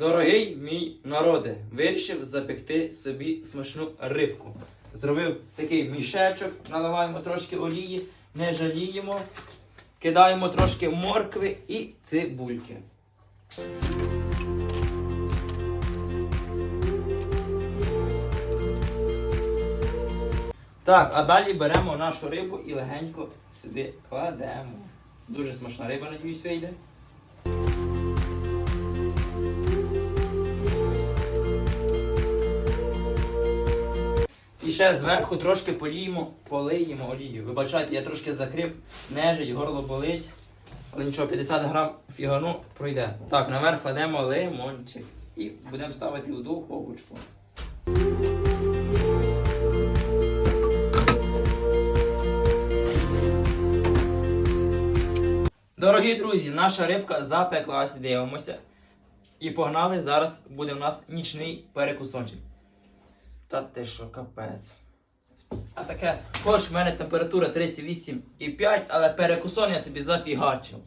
Дорогий мій народе, вирішив запекти собі смачну рибку. Зробив такий мішечок, наливаємо трошки олії, не жаліємо, кидаємо трошки моркви і цибульки. Так, а далі беремо нашу рибу і легенько сюди кладемо. Дуже смачна риба, надіюсь, вийде. Ще зверху трошки поліємо, полиємо олію. Вибачайте, я трошки закрив, нежить, горло болить. Але нічого, 50 грам фігану пройде. Так, наверх кладемо лимончик. І будемо ставити у духовочку. Дорогі друзі, наша рибка запеклась, дивимося. І погнали, зараз буде у нас нічний перекусончик. Та ти що, капець. А таке, хоч в мене температура 38,5, але перекусон я собі зафігачив.